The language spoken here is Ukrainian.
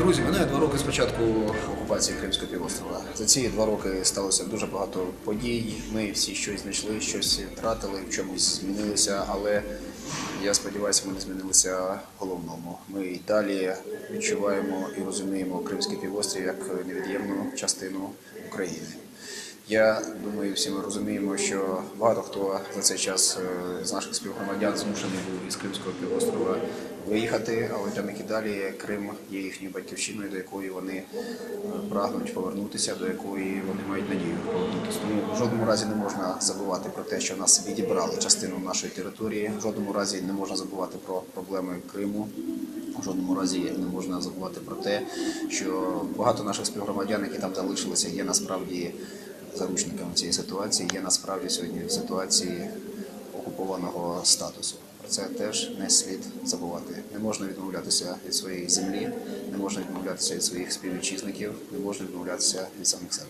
Друзі, минає два роки з початку окупації Кримського півострова. За ці два роки сталося дуже багато подій. Ми всі щось знайшли, щось втратили, в чомусь змінилися, але я сподіваюся, ми не змінилися головному. Ми і далі відчуваємо і розуміємо Кримський півострів як невід'ємну частину України. Я думаю, всі ми розуміємо, що багато хто за цей час е, з наших співгромадян змушений був із Кримського півострова виїхати, але для і далі Крим є їхньою батьківщиною, до якої вони е, прагнуть повернутися, до якої вони мають надію повернутися. Тому в жодному разі не можна забувати про те, що нас відібрали частину нашої території. В жодному разі не можна забувати про проблеми Криму. В жодному разі не можна забувати про те, що багато наших співгромадян, які там залишилися, є насправді заручниками цієї ситуації, є насправді сьогодні в ситуації окупованого статусу. Це теж не слід забувати. Не можна відмовлятися від своєї землі, не можна відмовлятися від своїх співвітчизників, не можна відмовлятися від самих себе.